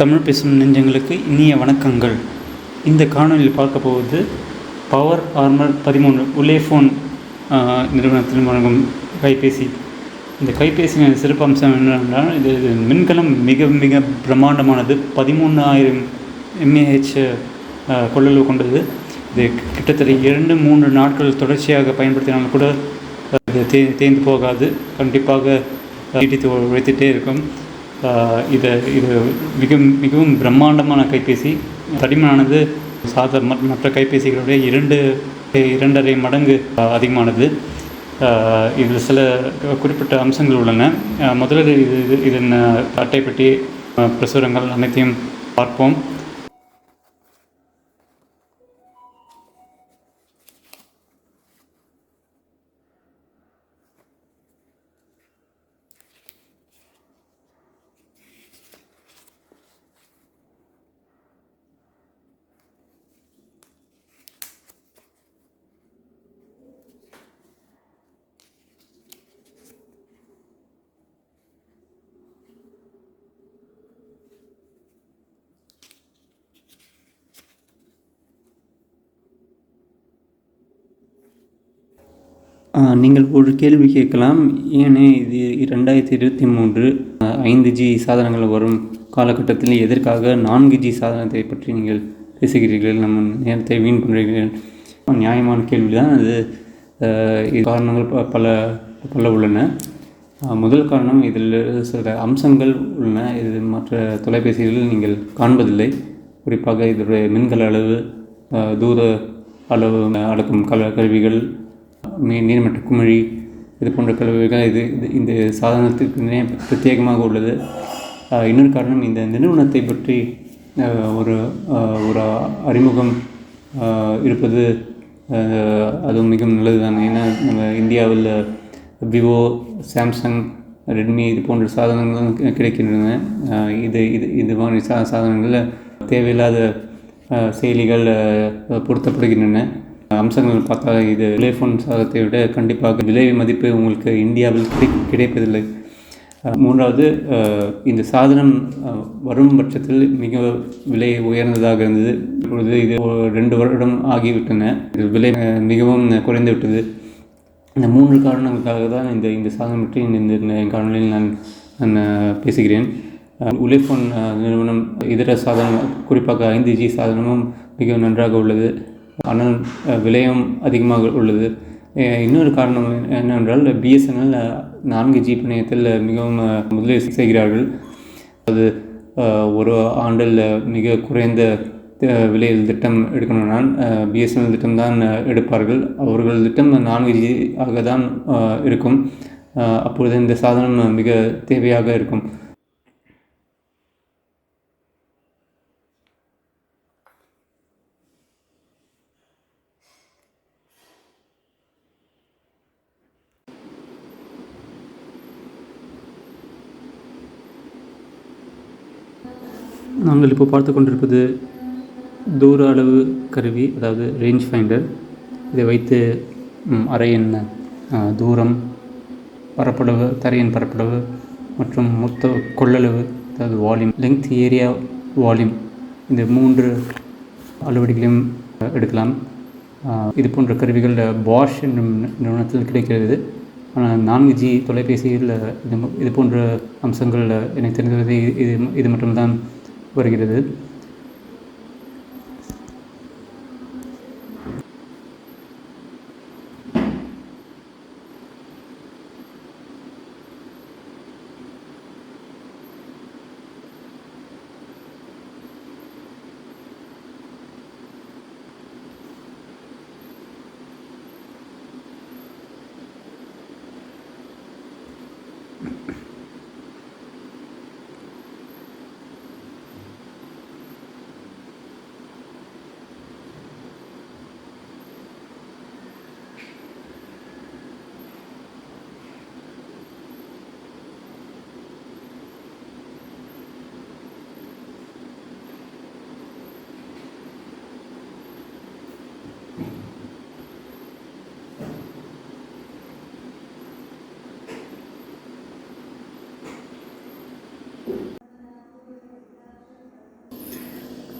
தமிழ் பேசும் நெஞ்சங்களுக்கு இனிய வணக்கங்கள். இந்த காணொலியில் பார்க்க போவது பவர் ஆர்மர் பதிமூணு உலேஃபோன் நிறுவனத்தில் வழங்கும் கைபேசி. இந்த கைபேசியின் சிறப்பம்சம் என்னென்றால் இது மின்கலம் மிக மிக பிரம்மாண்டமானது. பதிமூணாயிரம் எம்ஏஹெச் கொள்ளளவு கொண்டது. இது கிட்டத்தட்ட இரண்டு மூன்று நாட்கள் தொடர்ச்சியாக பயன்படுத்தினாலும் கூட அது தே தேய்ந்து போகாது. கண்டிப்பாக நீட்டித்து உழைத்துட்டே இருக்கும். இது இது மிக மிகவும் பிரம்மாண்டமான கைபேசி. தடிமனானது சாத மற்ற மற்ற கைபேசிகளுடைய இரண்டு இரண்டரை மடங்கு அதிகமானது. இதில் சில குறிப்பிட்ட அம்சங்கள் உள்ளன. முதலில் இது இது இதன் அட்டை பிரசுரங்கள் அனைத்தையும் பார்ப்போம். நீங்கள் ஒரு கேள்வி கேட்கலாம். ஏனே இது ரெண்டாயிரத்தி இருபத்தி மூன்று ஐந்து ஜி சாதனங்கள் வரும் காலகட்டத்தில் எதற்காக நான்கு ஜி சாதனத்தை பற்றி நீங்கள் பேசுகிறீர்கள்? நம்ம நேரத்தை வீண் பண்ணுறீர்கள் நியாயமான கேள்வி தான் அது இது காரணங்கள் ப- பல பல உள்ளன. முதல் காரணம் இதில் சில அம்சங்கள் உள்ளன. இது மற்ற தொலைபேசிகளில் நீங்கள் காண்பதில்லை. குறிப்பாக இதனுடைய மின்கல அளவு தூர அளவு அளக்கும் கல கருவிகள் மீ நீர்மட்ட குமிழி இது போன்ற கழிவுகள் இது இது இந்த சாதனத்திற்கு பிரத்யேகமாக உள்ளது. இன்னொரு காரணம் இந்த நிறுவனத்தை பற்றி ஒரு ஒரு அறிமுகம் இருப்பது அதுவும் மிகவும் நல்லது தான் ஏன்னா நம்ம இந்தியாவில் விவோ சாம்சங் ரெட்மி இது போன்ற சாதனங்களும் கிடைக்கின்றன. இது இது இது மாதிரி சா சாதனங்களில் தேவையில்லாத செயலிகள் பொருத்தப்படுகின்றன. அம்சங்கள் பார்த்தா இது விலைஃபோன் சாதனத்தை விட கண்டிப்பாக விலை மதிப்பு உங்களுக்கு இந்தியாவில் கிடை கிடைப்பதில்லை. மூன்றாவது இந்த சாதனம் வரும் பட்சத்தில் மிக விலை உயர்ந்ததாக இருந்தது. இப்பொழுது இது ஒரு ரெண்டு வருடம் ஆகிவிட்டன. இது விலை மிகவும் குறைந்து விட்டது. இந்த மூன்று காரணங்களுக்காக தான் இந்த இந்த சாதனம் பற்றி இந்த இந்த காணொலியில் நான் நான் பேசுகிறேன். உலேஃபோன் நிறுவனம் இதர சாதனம் குறிப்பாக ஐந்து ஜி சாதனமும் மிக நன்றாக உள்ளது. ஆனால் விலையும் அதிகமாக உள்ளது. இன்னொரு காரணம் என்னவென்றால் பிஎஸ்என்எல் நான்கு ஜி பிணையத்தில் மிகவும் முதலீடு செய்கிறார்கள். அது ஒரு ஆண்டில் மிக குறைந்த விலையில் திட்டம் எடுக்கணும்னால் பிஎஸ்என்எல் திட்டம் தான் எடுப்பார்கள். அவர்கள் திட்டம் நான்கு ஜி ஆக தான் இருக்கும். அப்பொழுது இந்த சாதனம் மிக தேவையாக இருக்கும். நாங்கள் இப்போ பார்த்து கொண்டிருப்பது தூர அளவு கருவி அதாவது ரேஞ்ச் ஃபைண்டர் இதை வைத்து அறையின் தூரம் பரப்பளவு தரையின் பரப்பளவு மற்றும் மொத்த கொள்ளளவு அதாவது வால்யூம் லெங்த் ஏரியா வால்யூம் இந்த மூன்று அளவீடுகளையும் எடுக்கலாம். இது போன்ற கருவிகள் பாஷ் என்னும் நிறுவனத்தில் கிடைக்கிறது. ஆனால் நான்கு ஜி தொலைபேசியில் இது இது போன்ற அம்சங்கள் எனக்கு தெரிந்தது இது இது மட்டும்தான் வருகிறது.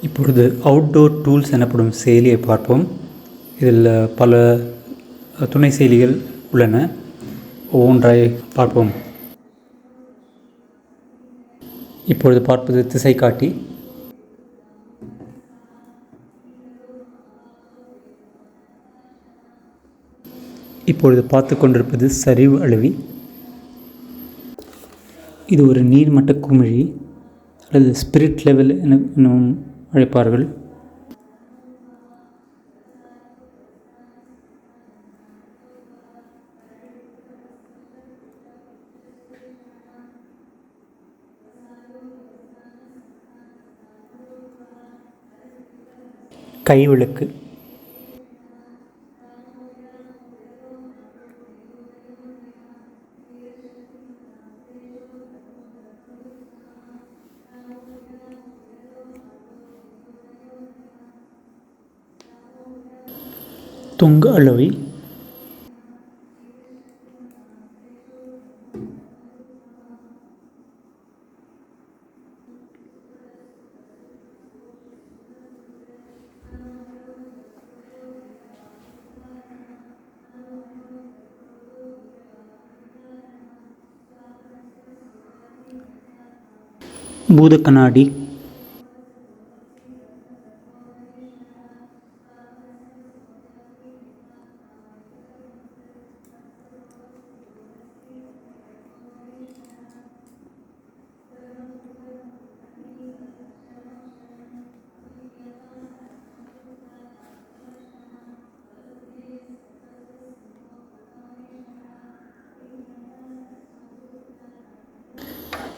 இப்பொழுது அவுட்டோர் டூல்ஸ் எனப்படும் செயலியை பார்ப்போம். இதில் பல துணை செயலிகள் உள்ளன. ஒவ்வொன்றாய் பார்ப்போம். இப்பொழுது பார்ப்பது திசை காட்டி இப்பொழுது பார்த்து கொண்டிருப்பது சரிவு அழுவி. இது ஒரு நீர்மட்ட குமிழி அல்லது ஸ்பிரிட் லெவல் என எனவும் அழைப்பார்கள். கைவிளக்கு. தொங்கு அளவை. பூத கண்ணாடி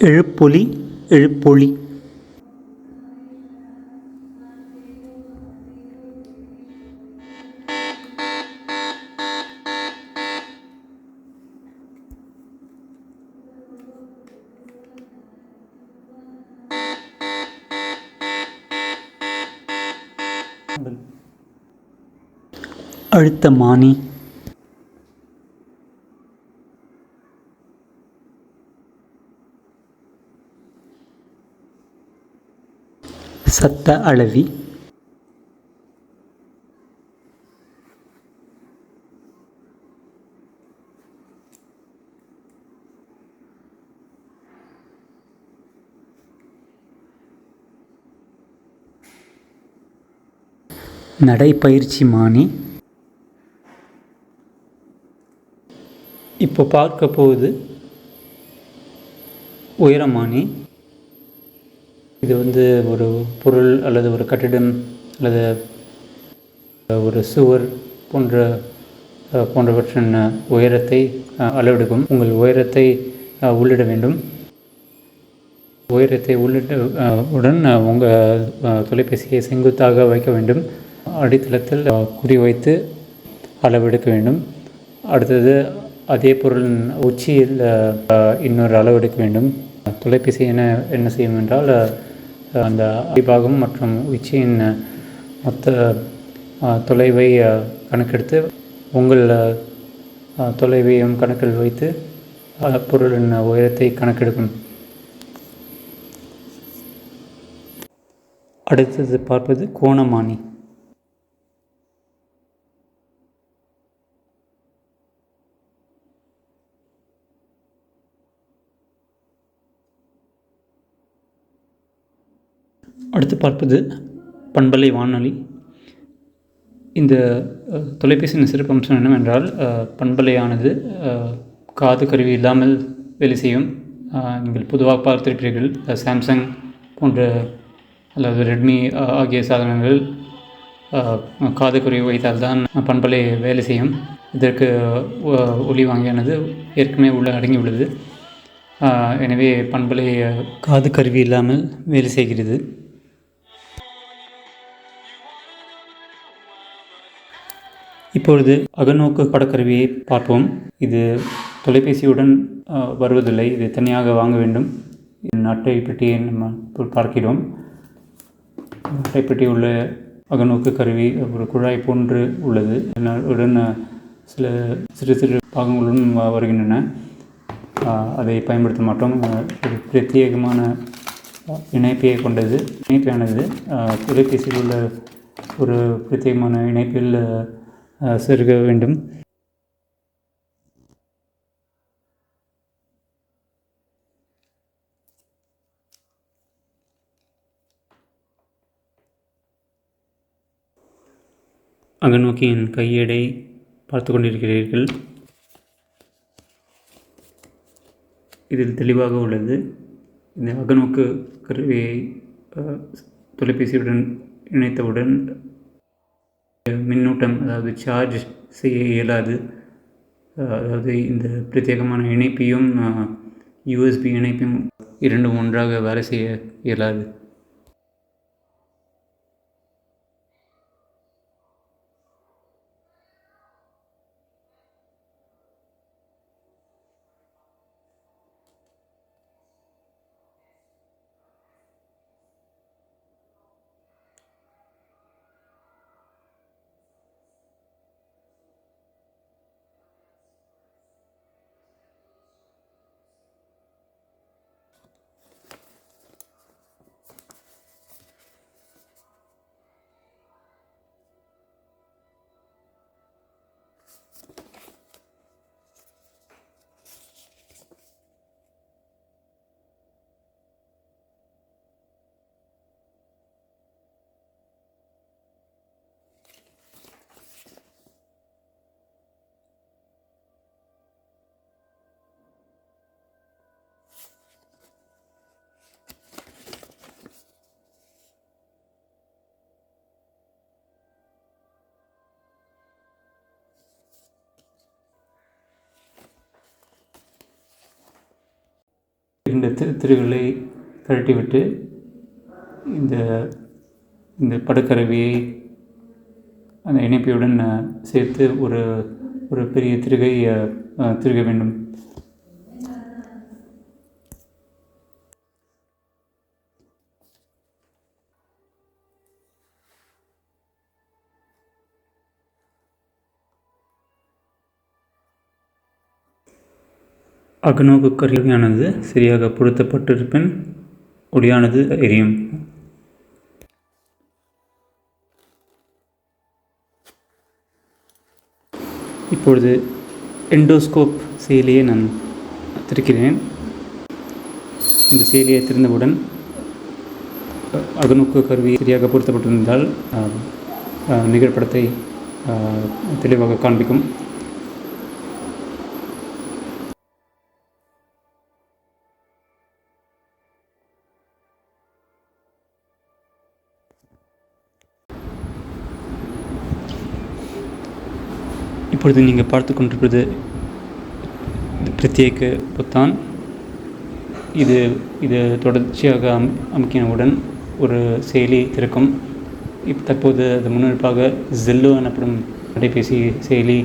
எழுப்பொலி எழுப்பொலி. அழுத்தமானி சத்த அளவி. நடைப்பயிற்சி மானி இப்போ பார்க்க போகுது உயரமானி. இது வந்து ஒரு பொருள் அல்லது ஒரு கட்டிடம் அல்லது ஒரு சுவர் போன்ற போன்றவற்றின் உயரத்தை அளவெடுக்கும். உங்கள் உயரத்தை உள்ளிட வேண்டும். உயரத்தை உள்ளிட்ட உடன் உங்கள் தொலைபேசியை செங்குத்தாக வைக்க வேண்டும். அடித்தளத்தில் குறிவைத்து குறி வைத்து அளவெடுக்க வேண்டும். அடுத்தது அதே பொருளின் உச்சியில் இன்னொரு அளவெடுக்க வேண்டும். தொலைபேசி என்ன என்ன செய்யும் என்றால் அந்த அடிபாகம் மற்றும் உச்சியின் மொத்த தொலைவை கணக்கெடுத்து உங்கள் அஹ், தொலைவையும் கணக்கில் வைத்து அஹ், பொருளின் உயரத்தை கணக்கெடுக்கும். அடுத்தது பார்ப்பது கோணமானி. அடுத்து பார்ப்பது பண்பலை வானொலி. இந்த தொலைபேசியின் தொலைபேசியின் சிறப்பம்சம் என்னவென்றால் பண்பலையானது காது கருவி இல்லாமல் வேலை செய்யும் நீங்கள் பொதுவாக பார்த்திருப்பீர்கள் சாம்சங் போன்ற அல்லது ரெட்மி ஆகிய சாதனங்கள் காது கருவி வைத்தால்தான் பண்பலை வேலை செய்யும். இதற்கு ஒளி வாங்கியானது ஏற்கனவே உள்ள அடங்கி உள்ளது எனவே பண்பலை காது கருவி இல்லாமல் வேலை செய்கிறது. இப்பொழுது அகநோக்கு படக்கருவியை பார்ப்போம். இது தொலைபேசியுடன் வருவதில்லை. இது தனியாக வாங்க வேண்டும். அட்டை பெட்டியை நம்ம பார்க்கிறோம். அட்டை பெட்டி உள்ள அகநோக்கு கருவி ஒரு குழாய் போன்று உள்ளது. உடன் சில சிறு சிறு பாகங்களுடன் வருகின்றன. அதை பயன்படுத்த மாட்டோம். ஒரு பிரத்யேகமான இணைப்பையை கொண்டது. இணைப்பானது தொலைபேசியில் உள்ள ஒரு பிரத்யேகமான இணைப்பில் செருக வேண்டும் அகநோக்கியின் கையேடை பார்த்து கொண்டிருக்கிறீர்கள் இதில் தெளிவாக உள்ளது இந்த அகநோக்கு கருவியை தொலைபேசியுடன் இணைத்தவுடன் மின்னூட்டம் அதாவது சார்ஜ் செய்ய இயலாது. அதாவது இந்த பிரத்யேகமான இணைப்பையும் யூஎஸ்பி இணைப்பையும் இரண்டும் ஒன்றாக வேலை செய்ய இயலாது. இந்த திரு திருகளை கழட்டிவிட்டு இந்த இந்த படக்கருவியை அந்த இணைப்பியுடன் சேர்த்து ஒரு ஒரு பெரிய திருகை திருக வேண்டும். அகநோக்கு கருவியானது சரியாக பொருத்தப்பட்டிருப்பின் ஒளியானது எரியும். இப்பொழுது எண்டோஸ்கோப் செயலியை நான் திறக்கிறேன். இந்த செயலியை திறந்தவுடன் அகநோக்கு கருவி சரியாக பொருத்தப்பட்டிருந்தால் நிகழ்படத்தை தெளிவாக காண்பிக்கும். இப்பொழுது நீங்கள் பார்த்து கொண்டிருப்பது பிரத்யேக பொத்தான். இது இது தொடர்ச்சியாக அம் அமுக்கினவுடன் ஒரு செயலி திறக்கும். இப்போ தற்போது அது முன்னெடுப்பாக ஜெல்லோ எனப்படும் அலைபேசி செயலி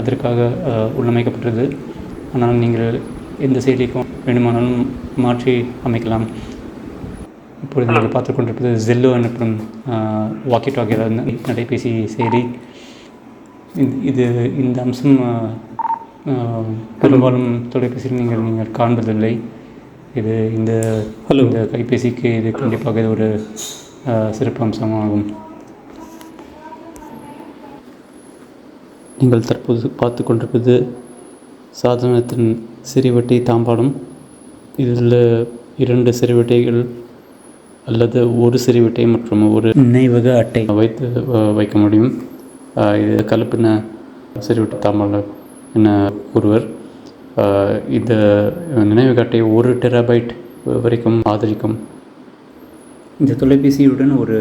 அதற்காக உள்ளமைக்கப்பட்டது. ஆனால் நீங்கள் எந்த செயலிக்கும் வேண்டுமானாலும் மாற்றி அமைக்கலாம். இப்பொழுது நீங்கள் பார்த்து கொண்டிருப்பது ஜெல்லோ எனப்படும் வாக்கி டாக்கி நடைபேசி செயலி. இது இது இந்த அம்சம் பெரும்பாலும் தொலைபேசியில் நீங்கள் நீங்கள் காண்பதில்லை. இது இந்த Hello. இந்த கைபேசிக்கு இது கண்டிப்பாக இது ஒரு சிறப்பு அம்சமாகும். நீங்கள் தற்போது பார்த்து கொண்டிருப்பது சாதனத்தின் சிறுவட்டை தாம்பாளம் இதில் இரண்டு சிறுவட்டைகள் அல்லது ஒரு சிறுவட்டை மற்றும் ஒரு நினைவக அட்டை. வைத்து வைக்க முடியும். இது கலப்பின சிறுவட்டை தாம்பாளம் என கூறுவர் அஹ், இந்த நினைவக அட்டை ஒரு டெராபைட் வரைக்கும் ஆதரிக்கும். இந்த தொலைபேசியுடன் ஒரு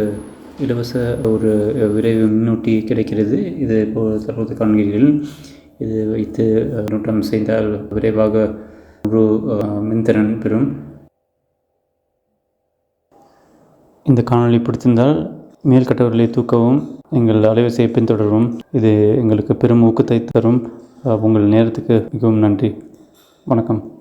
இலவச ஒரு விரைவு மின்னூட்டி கிடைக்கிறது. இது இப்போது தற்போது காண்கிறீர்கள். இது வைத்து மின்னூட்டம் செய்தால் விரைவாக முழு மின்திறன் பெறும். இந்த காணொளி பிடித்திருந்தால் மேல் கட்டவர்களை தூக்கவும் எங்கள் அலைவரிசையை பின்தொடரும் இது எங்களுக்கு பெரும் ஊக்கத்தை தரும். உங்கள் நேரத்துக்கு மிகவும் நன்றி. வணக்கம்.